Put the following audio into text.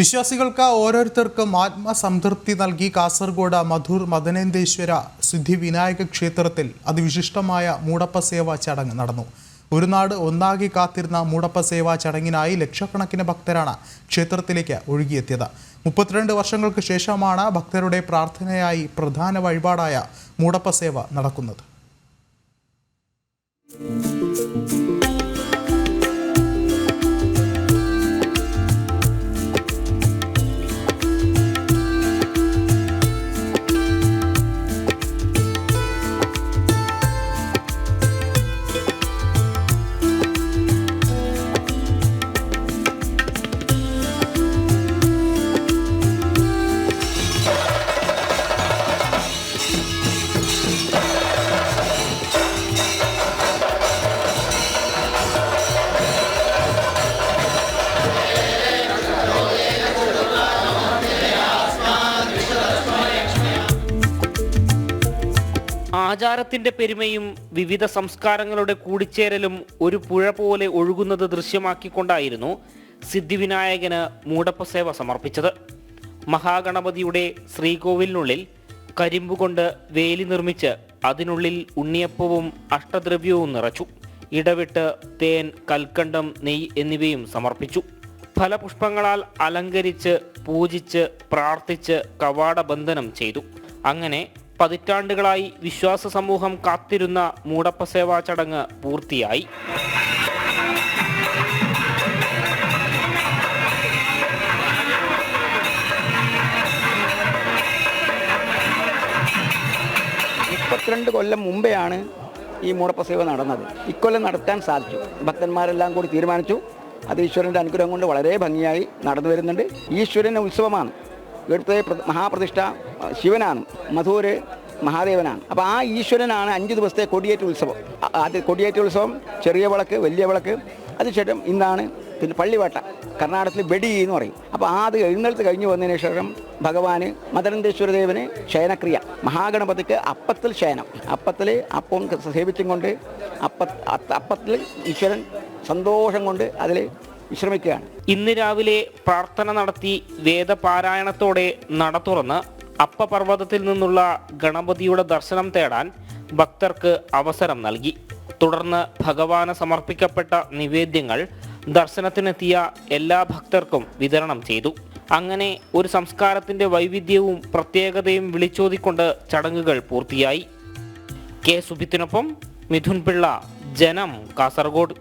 വിശ്വാസികൾക്ക് ഓരോരുത്തർക്കും ആത്മസംതൃപ്തി നൽകി കാസർഗോഡ് മധുർ മദനേന്ദേശ്വര സിദ്ധി വിനായക ക്ഷേത്രത്തിൽ അതിവിശിഷ്ടമായ മൂടപ്പ സേവാ ചടങ്ങ് നടന്നു. ഒരു നാട് ഒന്നാകെ കാത്തിരുന്ന മൂടപ്പ സേവാ ചടങ്ങിനായി ലക്ഷക്കണക്കിന് ഭക്തരാണ് ക്ഷേത്രത്തിലേക്ക് ഒഴുകിയെത്തിയത്. മുപ്പത്തിരണ്ട് വർഷങ്ങൾക്ക് ശേഷമാണ് ഭക്തരുടെ പ്രാർത്ഥനയായി പ്രധാന വഴിപാടായ മൂടപ്പ സേവ നടക്കുന്നത്. ആചാരത്തിന്റെ പെരുമയും വിവിധ സംസ്കാരങ്ങളുടെ കൂടിച്ചേരലും ഒരു പുഴ പോലെ ഒഴുകുന്നത് ദൃശ്യമാക്കിക്കൊണ്ടായിരുന്നു സിദ്ധിവിനായകന് മൂടപ്പ സേവ സമർപ്പിച്ചത്. മഹാഗണപതിയുടെ ശ്രീകോവിലിനുള്ളിൽ കരിമ്പുകൊണ്ട് വേലി നിർമ്മിച്ച് അതിനുള്ളിൽ ഉണ്ണിയപ്പവും അഷ്ടദ്രവ്യവും നിറച്ചു. ഇടവിട്ട് തേൻ കൽക്കണ്ടം നെയ് എന്നിവയും സമർപ്പിച്ചു. ഫലപുഷ്പങ്ങളാൽ അലങ്കരിച്ച് പൂജിച്ച് പ്രാർത്ഥിച്ച് കവാടബന്ധനം ചെയ്തു. അങ്ങനെ പതിറ്റാണ്ടുകളായി വിശ്വാസ സമൂഹം കാത്തിരുന്ന മൂടപ്പ സേവാ ചടങ്ങ് പൂർത്തിയായി. മുപ്പത്തിരണ്ട് കൊല്ലം മുമ്പെയാണ് ഈ മൂടപ്പ സേവ നടന്നത്. ഇക്കൊല്ലം നടത്താൻ സാധിച്ചു. ഭക്തന്മാരെല്ലാം കൂടി തീരുമാനിച്ചു. അത് ഈശ്വരന്റെ അനുഗ്രഹം കൊണ്ട് വളരെ ഭംഗിയായി നടന്നു വരുന്നുണ്ട്. ഈശ്വരന്റെ ഉത്സവമാണ്. ഇവിടുത്തെ പ്ര- മഹാപ്രതിഷ്ഠ ശിവനാണ് മധൂര് മഹാദേവനാണ്. അപ്പോൾ ആ ഈശ്വരനാണ് അഞ്ച് ദിവസത്തെ കൊടിയേറ്റ് ഉത്സവം. ആദ്യ കൊടിയേറ്റ ഉത്സവം ചെറിയ വിളക്ക് വലിയ വിളക്ക്. അതിനുശേഷം ഇന്നാണ് പിന്നെ പള്ളിവേട്ട കർണാടകത്തിൽ വെടി എന്ന് പറയും. അപ്പോൾ ആ അത് എഴുന്നേൽത്ത് കഴിഞ്ഞ് വന്നതിന് ശേഷം ഭഗവാന് മദനന്തേശ്വരദേവന് ശയനക്രിയ മഹാഗണപതിക്ക് അപ്പത്തിൽ ശയനം. അപ്പത്തിൽ അപ്പം സേവിച്ചും കൊണ്ട് അപ്പ അപ്പത്തിൽ ഈശ്വരൻ സന്തോഷം കൊണ്ട് അതിൽ വിശ്രമിക്കുകയാണ്. ഇന്ന് രാവിലെ പ്രാർത്ഥന നടത്തി വേദപാരായണത്തോടെ നട തുറന്ന് അപ്പപർവതത്തിൽ നിന്നുള്ള ഗണപതിയുടെ ദർശനം തേടാൻ ഭക്തർക്ക് അവസരം നൽകി. തുടർന്ന് ഭഗവാന് സമർപ്പിക്കപ്പെട്ട നിവേദ്യങ്ങൾ ദർശനത്തിനെത്തിയ എല്ലാ ഭക്തർക്കും വിതരണം ചെയ്തു. അങ്ങനെ ഒരു സംസ്കാരത്തിന്റെ വൈവിധ്യവും പ്രത്യേകതയും വിളിച്ചോതിക്കൊണ്ട് ചടങ്ങുകൾ പൂർത്തിയായി. കെ സുബിത്തിനൊപ്പം മിഥുൻ പിള്ള ജനം കാസർഗോഡ്.